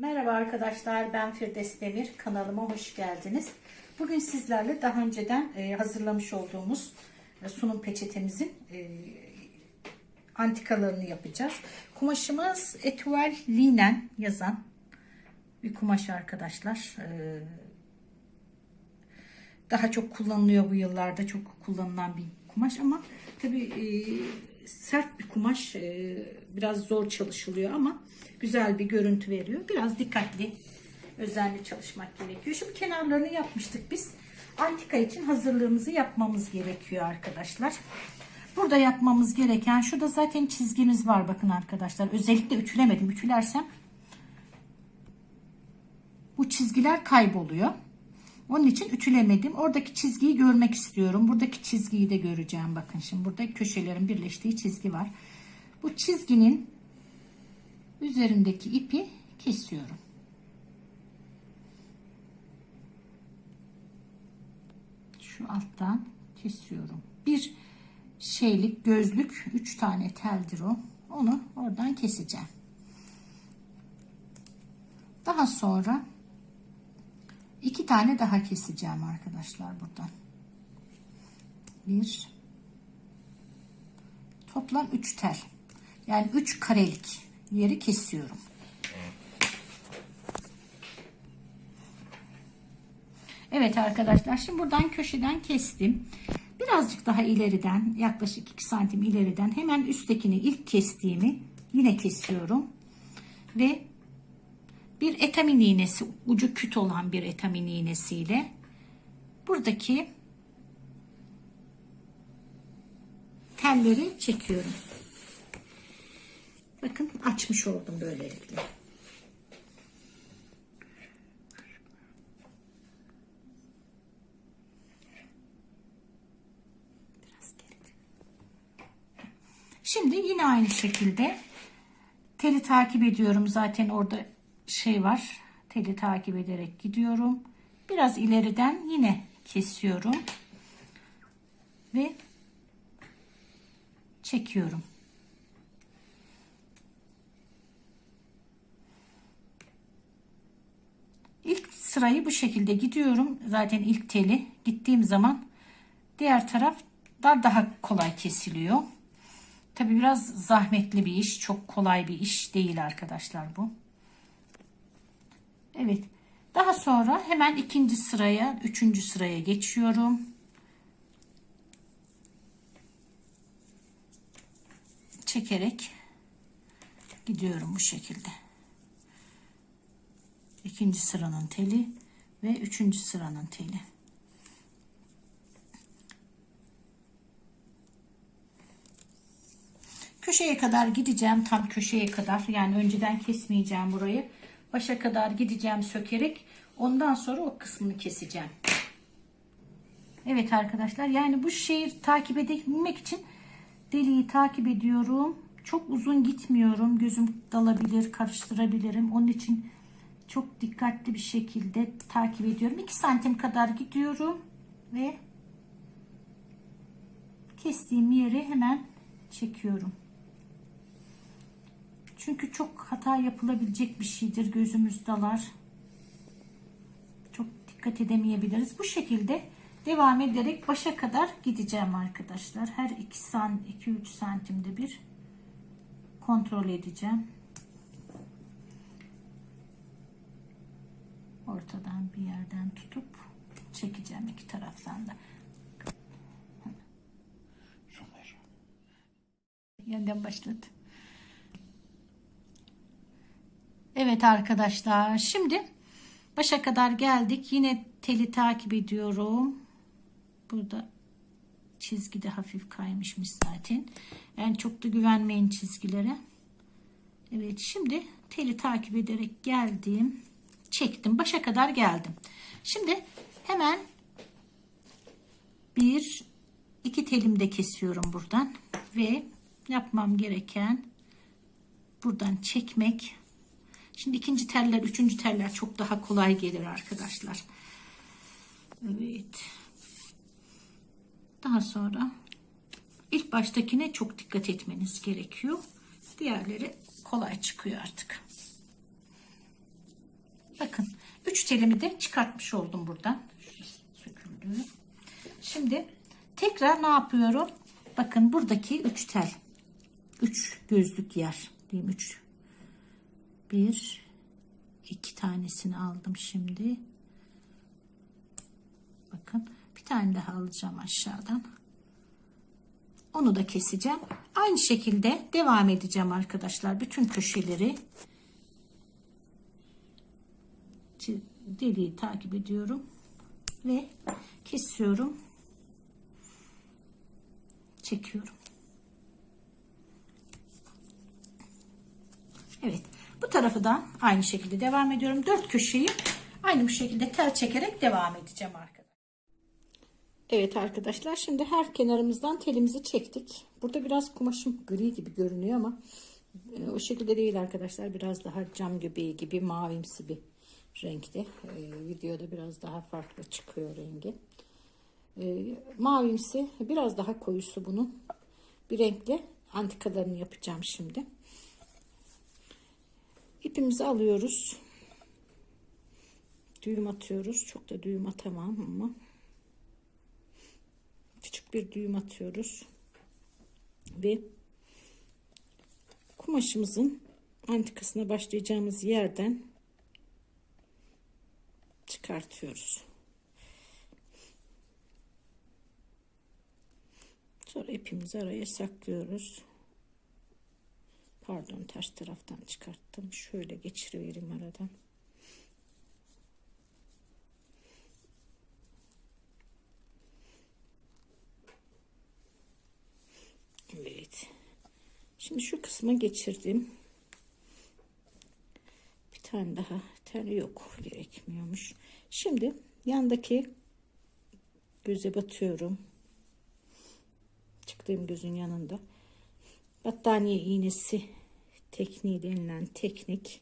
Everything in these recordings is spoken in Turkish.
Merhaba arkadaşlar ben Firdevs Demir kanalıma hoş geldiniz. Bugün sizlerle daha önceden e, hazırlamış olduğumuz e, sunum peçetemizin e, antikalarını yapacağız. Kumaşımız Etuel Linen yazan bir kumaş arkadaşlar. Daha çok kullanılıyor bu yıllarda çok kullanılan bir kumaş ama tabi sert bir kumaş e, biraz zor çalışılıyor ama güzel bir görüntü veriyor. Biraz dikkatli özenli çalışmak gerekiyor. Şimdi kenarlarını yapmıştık biz. Antika için hazırlığımızı yapmamız gerekiyor arkadaşlar. Burada yapmamız gereken şurada zaten çizgimiz var bakın arkadaşlar. Özellikle ütülemedim. Ütülersem bu çizgiler kayboluyor. Onun için ütülemedim. Oradaki çizgiyi görmek istiyorum. Buradaki çizgiyi de göreceğim. Bakın şimdi burada köşelerin birleştiği çizgi var. Bu çizginin üzerindeki ipi kesiyorum. Şu alttan kesiyorum. Bir şeylik gözlük 3 tane teldir o. Onu oradan keseceğim. Daha sonra tane daha keseceğim arkadaşlar buradan. Bir toplam 3 tel. Yani 3 karelik yeri kesiyorum. Evet arkadaşlar şimdi buradan köşeden kestim. Birazcık daha ileriden yaklaşık 2 santim ileriden hemen üsttekini ilk kestiğimi yine kesiyorum. Ve bir etamin iğnesi ucu küt olan bir etamin iğnesiyle buradaki telleri çekiyorum. Bakın açmış oldum böylelikle. Şimdi yine aynı şekilde teli takip ediyorum. Zaten orada şey var. Teli takip ederek gidiyorum. Biraz ileriden yine kesiyorum. Ve çekiyorum. İlk sırayı bu şekilde gidiyorum. Zaten ilk teli gittiğim zaman diğer taraf daha daha kolay kesiliyor. Tabi biraz zahmetli bir iş. Çok kolay bir iş değil arkadaşlar bu. Evet. Daha sonra hemen ikinci sıraya, üçüncü sıraya geçiyorum. Çekerek gidiyorum bu şekilde. İkinci sıranın teli ve üçüncü sıranın teli. Köşeye kadar gideceğim. Tam köşeye kadar. Yani önceden kesmeyeceğim burayı. Başa kadar gideceğim sökerek. Ondan sonra o kısmını keseceğim. Evet arkadaşlar. Yani bu şeyi takip edebilmek için deliği takip ediyorum. Çok uzun gitmiyorum. Gözüm dalabilir, karıştırabilirim. Onun için çok dikkatli bir şekilde takip ediyorum. 2 santim kadar gidiyorum ve kestiğim yeri hemen çekiyorum. Çünkü çok hata yapılabilecek bir şeydir. Gözümüz dalar. Çok dikkat edemeyebiliriz. Bu şekilde devam ederek başa kadar gideceğim arkadaşlar. Her 2 san 2-3 santimde bir kontrol edeceğim. Ortadan bir yerden tutup çekeceğim iki taraftan da. Yeniden başladı. Evet arkadaşlar şimdi başa kadar geldik. Yine teli takip ediyorum. Burada çizgi de hafif kaymışmış zaten. Yani çok da güvenmeyin çizgilere. Evet şimdi teli takip ederek geldim. Çektim. Başa kadar geldim. Şimdi hemen bir iki telimde kesiyorum buradan ve yapmam gereken buradan çekmek Şimdi ikinci teller, üçüncü teller çok daha kolay gelir arkadaşlar. Evet. Daha sonra ilk baştakine çok dikkat etmeniz gerekiyor. Diğerleri kolay çıkıyor artık. Bakın 3 telimi de çıkartmış oldum buradan. Şimdi tekrar ne yapıyorum? Bakın buradaki 3 tel. 3 gözlük yer. Diyeyim 3. 1 2 tanesini aldım şimdi. Bakın bir tane daha alacağım aşağıdan. Onu da keseceğim. Aynı şekilde devam edeceğim arkadaşlar. Bütün köşeleri deliği takip ediyorum ve kesiyorum. Çekiyorum. Evet. Bu tarafı da aynı şekilde devam ediyorum. Dört köşeyi aynı bu şekilde tel çekerek devam edeceğim arkadaşlar. Evet arkadaşlar şimdi her kenarımızdan telimizi çektik. Burada biraz kumaşım gri gibi görünüyor ama e, o şekilde değil arkadaşlar. Biraz daha cam göbeği gibi mavimsi bir renkte. E, videoda biraz daha farklı çıkıyor rengi. E, mavimsi biraz daha koyusu bunun. Bir renkle antikalarını yapacağım şimdi. İpimizi alıyoruz. Düğüm atıyoruz. Çok da düğüm atamam ama küçük bir düğüm atıyoruz ve kumaşımızın antikasına başlayacağımız yerden çıkartıyoruz. Sonra ipimizi araya saklıyoruz. Pardon ters taraftan çıkarttım. Şöyle geçirivereyim aradan. Evet. Şimdi şu kısma geçirdim. Bir tane daha tel yok. Gerekmiyormuş. Şimdi yandaki göze batıyorum. Çıktığım gözün yanında. Battaniye iğnesi tekniği denilen teknik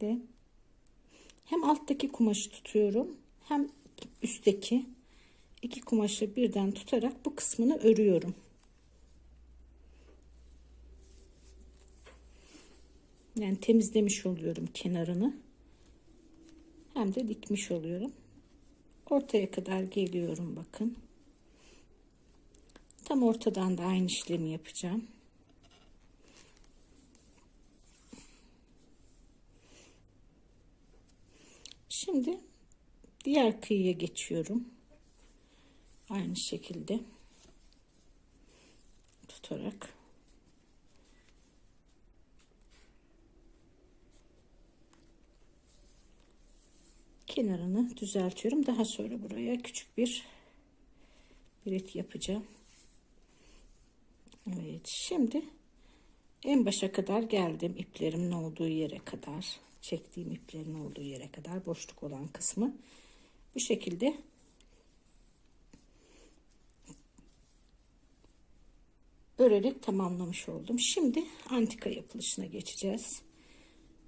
de hem alttaki kumaşı tutuyorum hem üstteki iki kumaşı birden tutarak bu kısmını örüyorum. Yani temizlemiş oluyorum kenarını. Hem de dikmiş oluyorum. Ortaya kadar geliyorum bakın. Tam ortadan da aynı işlemi yapacağım. Şimdi diğer kıyıya geçiyorum. Aynı şekilde tutarak kenarını düzeltiyorum. Daha sonra buraya küçük bir bilet yapacağım. Evet şimdi en başa kadar geldim iplerimin olduğu yere kadar çektiğim iplerin olduğu yere kadar boşluk olan kısmı bu şekilde örerek tamamlamış oldum. Şimdi antika yapılışına geçeceğiz.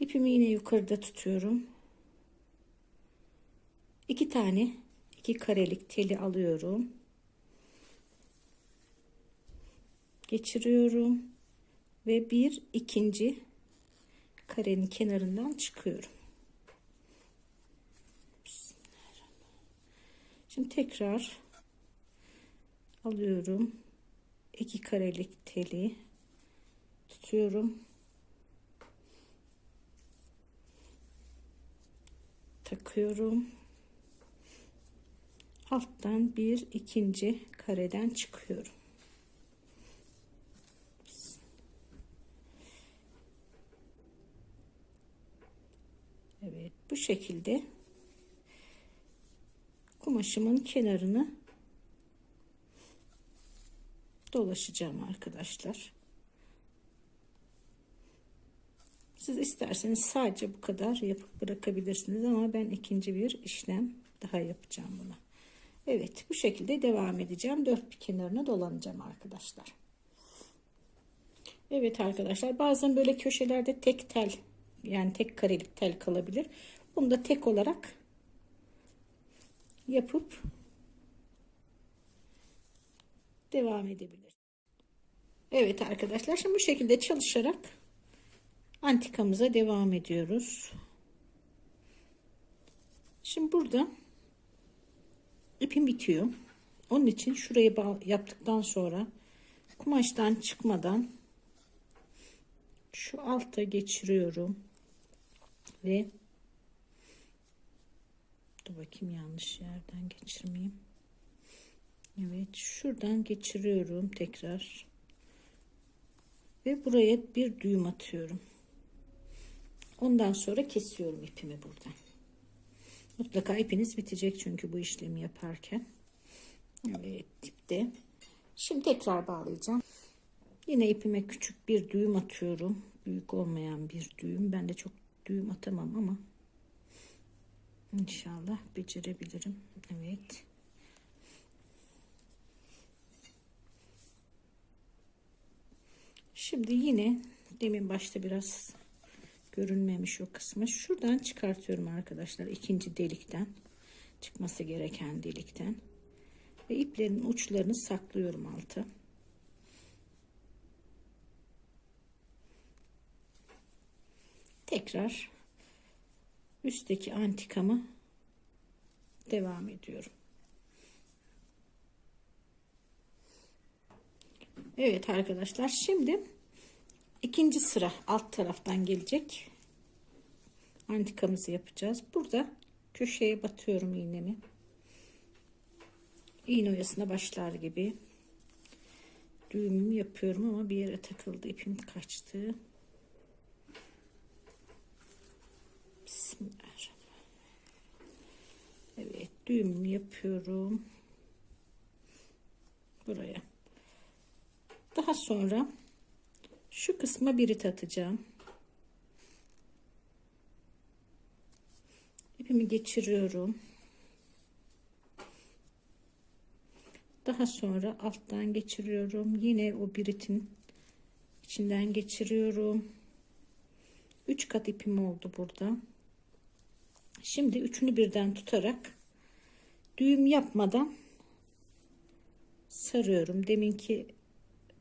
İpimi yine yukarıda tutuyorum. İki tane iki karelik teli alıyorum. Geçiriyorum ve bir ikinci karenin kenarından çıkıyorum. Şimdi tekrar alıyorum. iki karelik teli tutuyorum. Takıyorum. Alttan bir ikinci kareden çıkıyorum. Evet bu şekilde kumaşımın kenarını dolaşacağım arkadaşlar. Siz isterseniz sadece bu kadar yapıp bırakabilirsiniz ama ben ikinci bir işlem daha yapacağım buna. Evet bu şekilde devam edeceğim. Dört bir kenarına dolanacağım arkadaşlar. Evet arkadaşlar bazen böyle köşelerde tek tel yani tek karelik tel kalabilir. Bunu da tek olarak yapıp devam edebilir. Evet arkadaşlar şimdi bu şekilde çalışarak antikamıza devam ediyoruz. Şimdi burada ipim bitiyor. Onun için şurayı yaptıktan sonra kumaştan çıkmadan şu alta geçiriyorum ve dur bakayım yanlış yerden geçirmeyeyim. Evet şuradan geçiriyorum tekrar ve buraya bir düğüm atıyorum. Ondan sonra kesiyorum ipimi buradan. Mutlaka ipiniz bitecek çünkü bu işlemi yaparken. Evet dipte. Şimdi tekrar bağlayacağım. Yine ipime küçük bir düğüm atıyorum. Büyük olmayan bir düğüm. Ben de çok düğüm atamam ama inşallah becerebilirim. Evet. Şimdi yine demin başta biraz görünmemiş o kısmı. Şuradan çıkartıyorum arkadaşlar. ikinci delikten. Çıkması gereken delikten. Ve iplerin uçlarını saklıyorum alta. Tekrar üstteki antikamı devam ediyorum. Evet arkadaşlar şimdi ikinci sıra alt taraftan gelecek antikamızı yapacağız. Burada köşeye batıyorum iğnemi. İğne oyasına başlar gibi düğümümü yapıyorum ama bir yere takıldı ipim kaçtı. Bismillahirrahmanirrahim. Evet düğümümü yapıyorum. Buraya. Daha sonra şu kısma birit atacağım. İpimi geçiriyorum. Daha sonra alttan geçiriyorum. Yine o biritin içinden geçiriyorum. 3 kat ipim oldu burada. Şimdi üçünü birden tutarak düğüm yapmadan sarıyorum. Deminki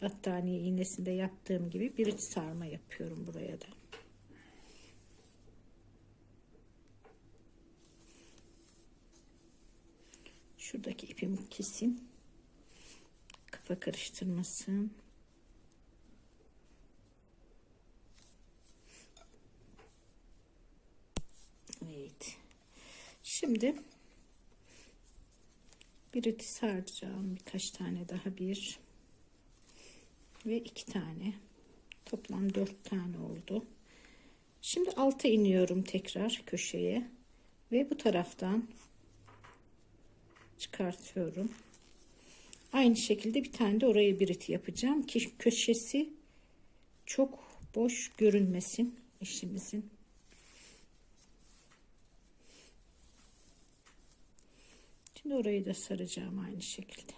battaniye iğnesinde yaptığım gibi bir iç sarma yapıyorum buraya da. Şuradaki ipimi kesin. Kafa karıştırmasın. Evet. Şimdi bir iti saracağım. Birkaç tane daha bir. Ve iki tane. Toplam dört tane oldu. Şimdi alta iniyorum tekrar köşeye. Ve bu taraftan çıkartıyorum. Aynı şekilde bir tane de oraya bir iti yapacağım ki köşesi çok boş görünmesin işimizin şimdi orayı da saracağım aynı şekilde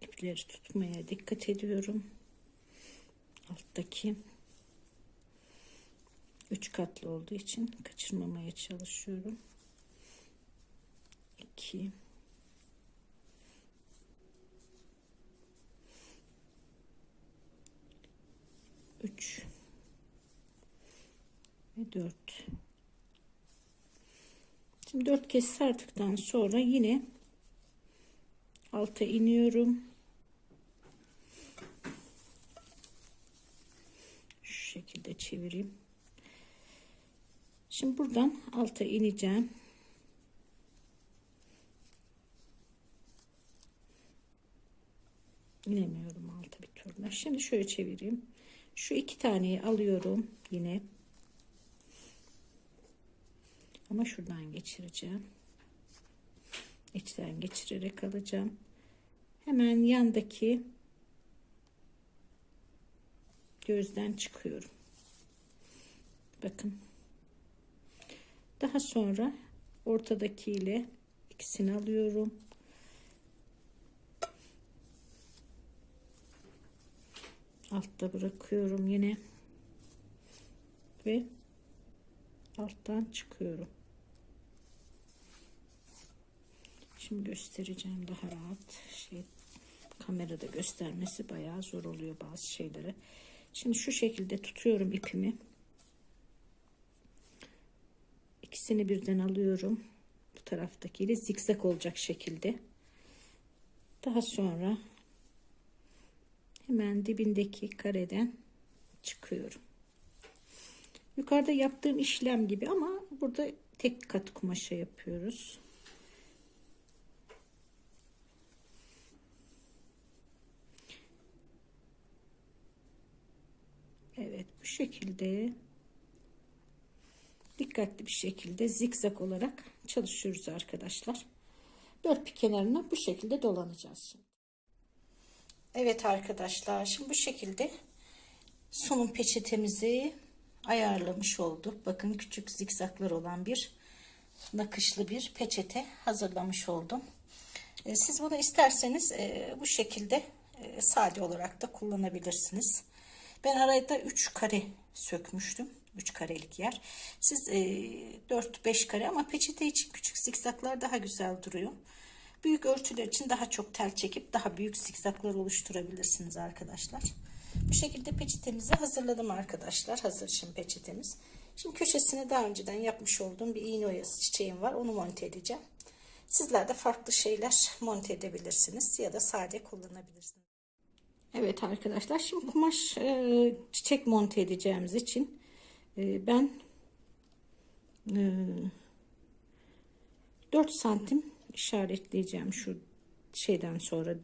ipleri tutmaya dikkat ediyorum. Alttaki üç katlı olduğu için kaçırmamaya çalışıyorum. 2 3 ve 4 Şimdi 4 kez sardıktan sonra yine alta iniyorum. Şu şekilde çevireyim. Şimdi buradan alta ineceğim. İnemiyorum alta bir türlü. Şimdi şöyle çevireyim. Şu iki taneyi alıyorum yine. Ama şuradan geçireceğim içten geçirerek alacağım. Hemen yandaki gözden çıkıyorum. Bakın. Daha sonra ortadaki ile ikisini alıyorum. Altta bırakıyorum yine. Ve alttan çıkıyorum. Şimdi göstereceğim daha rahat. Şey, kamerada göstermesi bayağı zor oluyor bazı şeyleri. Şimdi şu şekilde tutuyorum ipimi. İkisini birden alıyorum. Bu taraftakiyle zikzak olacak şekilde. Daha sonra hemen dibindeki kareden çıkıyorum. Yukarıda yaptığım işlem gibi ama burada tek kat kumaşa yapıyoruz. Evet bu şekilde dikkatli bir şekilde zikzak olarak çalışıyoruz arkadaşlar. Dört bir kenarına bu şekilde dolanacağız şimdi. Evet arkadaşlar şimdi bu şekilde sunum peçetemizi ayarlamış olduk. Bakın küçük zikzaklar olan bir nakışlı bir peçete hazırlamış oldum. E, Siz bunu isterseniz e, bu şekilde e, sade olarak da kullanabilirsiniz. Ben arada 3 kare sökmüştüm. 3 karelik yer. Siz 4-5 kare ama peçete için küçük zikzaklar daha güzel duruyor. Büyük örtüler için daha çok tel çekip daha büyük zikzaklar oluşturabilirsiniz arkadaşlar. Bu şekilde peçetemizi hazırladım arkadaşlar. Hazır şimdi peçetemiz. Şimdi köşesine daha önceden yapmış olduğum bir iğne oyası çiçeğim var. Onu monte edeceğim. Sizler de farklı şeyler monte edebilirsiniz ya da sade kullanabilirsiniz. Evet arkadaşlar şimdi kumaş e, çiçek monte edeceğimiz için e, ben e, 4 santim işaretleyeceğim şu şeyden sonra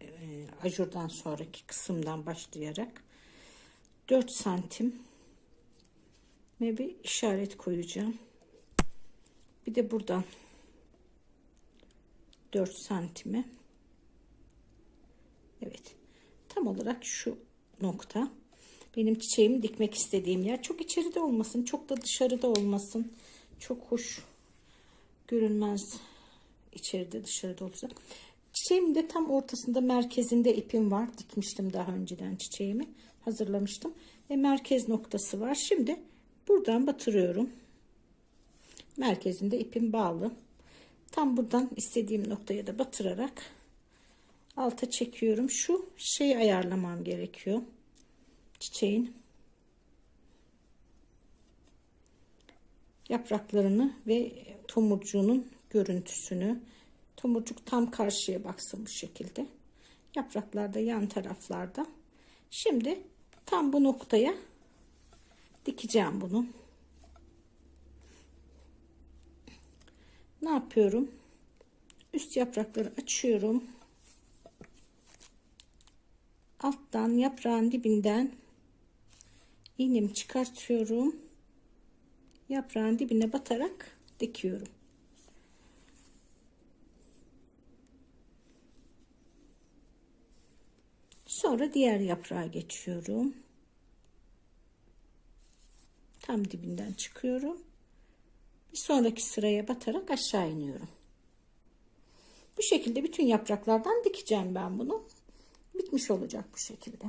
e, ajurdan sonraki kısımdan başlayarak 4 santim ve bir işaret koyacağım. Bir de buradan 4 santime Evet. Tam olarak şu nokta. Benim çiçeğimi dikmek istediğim yer. Çok içeride olmasın. Çok da dışarıda olmasın. Çok hoş görünmez. içeride dışarıda olursa. Çiçeğimin de tam ortasında merkezinde ipim var. Dikmiştim daha önceden çiçeğimi. Hazırlamıştım. Ve merkez noktası var. Şimdi buradan batırıyorum. Merkezinde ipim bağlı. Tam buradan istediğim noktaya da batırarak alta çekiyorum. Şu şeyi ayarlamam gerekiyor. Çiçeğin yapraklarını ve tomurcuğunun görüntüsünü. Tomurcuk tam karşıya baksın bu şekilde. Yapraklar da yan taraflarda. Şimdi tam bu noktaya dikeceğim bunu. Ne yapıyorum? Üst yaprakları açıyorum alttan yaprağın dibinden iğnemi çıkartıyorum. Yaprağın dibine batarak dikiyorum. Sonra diğer yaprağa geçiyorum. Tam dibinden çıkıyorum. Bir sonraki sıraya batarak aşağı iniyorum. Bu şekilde bütün yapraklardan dikeceğim ben bunu bitmiş olacak bu şekilde.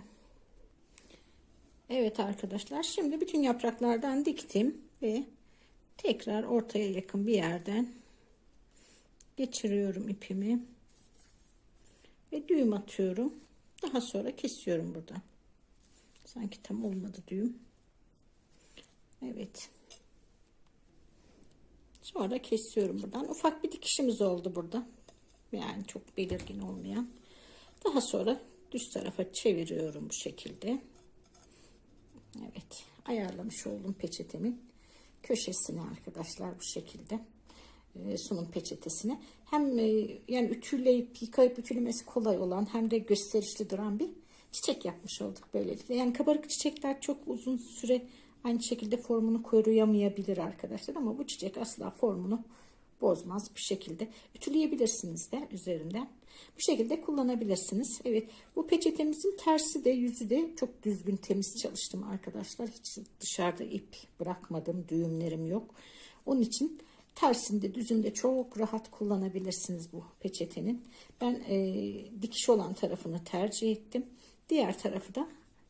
Evet arkadaşlar şimdi bütün yapraklardan diktim ve tekrar ortaya yakın bir yerden geçiriyorum ipimi ve düğüm atıyorum. Daha sonra kesiyorum buradan. Sanki tam olmadı düğüm. Evet. Sonra kesiyorum buradan. Ufak bir dikişimiz oldu burada. Yani çok belirgin olmayan. Daha sonra düz tarafa çeviriyorum bu şekilde. Evet ayarlamış oldum peçetemin köşesini arkadaşlar bu şekilde e, sunum peçetesine hem e, yani ütüleyip yıkayıp ütülemesi kolay olan hem de gösterişli duran bir çiçek yapmış olduk böylelikle. Yani kabarık çiçekler çok uzun süre aynı şekilde formunu koruyamayabilir arkadaşlar ama bu çiçek asla formunu bozmaz bir şekilde ütüleyebilirsiniz de üzerinden. Bu şekilde kullanabilirsiniz. Evet bu peçetemizin tersi de yüzü de çok düzgün temiz çalıştım arkadaşlar. Hiç dışarıda ip bırakmadım. Düğümlerim yok. Onun için tersinde düzünde çok rahat kullanabilirsiniz bu peçetenin. Ben e, dikiş olan tarafını tercih ettim. Diğer tarafı da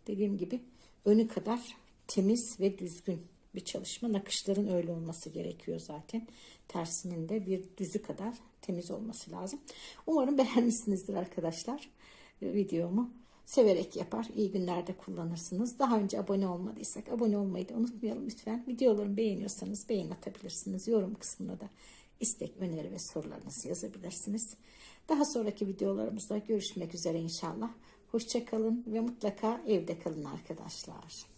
dediğim gibi önü kadar temiz ve düzgün bir çalışma. Nakışların öyle olması gerekiyor zaten. Tersinin de bir düzü kadar temiz olması lazım. Umarım beğenmişsinizdir arkadaşlar e, videomu. Severek yapar, iyi günlerde kullanırsınız. Daha önce abone olmadıysak abone olmayı da unutmayalım lütfen. Videolarımı beğeniyorsanız beğen atabilirsiniz. Yorum kısmına da istek, öneri ve sorularınızı yazabilirsiniz. Daha sonraki videolarımızda görüşmek üzere inşallah. Hoşçakalın ve mutlaka evde kalın arkadaşlar.